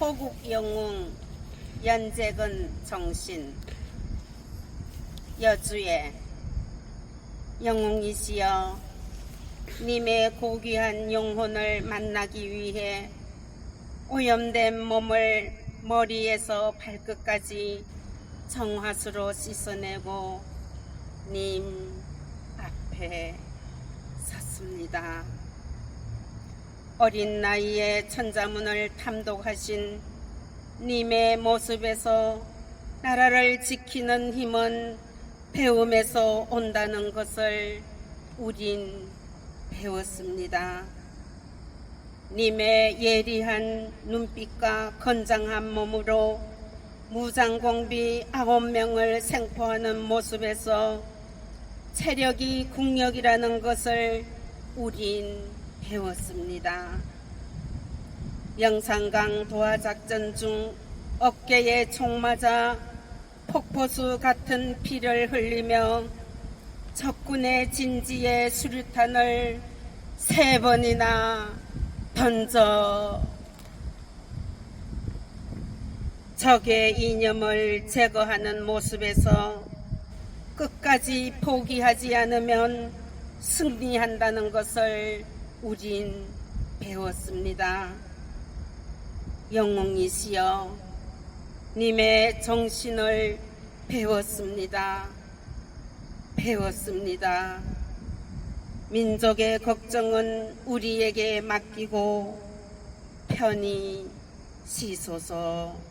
호국 영웅 연재근 정신 여주의 영웅이시여 님의 고귀한 영혼을 만나기 위해 오염된 몸을 머리에서 발끝까지 정화수로 씻어내고 님 앞에 섰습니다. 어린 나이에 천자문을 탐독하신 님의 모습에서 나라를 지키는 힘은 배움에서 온다는 것을 우린 배웠습니다. 님의 예리한 눈빛과 건장한 몸으로 무장공비 아홉 명을 생포하는 모습에서 체력이 국력이라는 것을 우린 배웠습니다. 영산강 도하작전 중 어깨에 총 맞아 폭포수 같은 피를 흘리며 적군의 진지에 수류탄을 세 번이나 던져 적의 이념을 제거하는 모습에서 끝까지 포기하지 않으면 승리한다는 것을 우린 배웠습니다. 영웅이시여, 님의 정신을 배웠습니다. 배웠습니다. 민족의 걱정은 우리에게 맡기고 편히 쉬소서.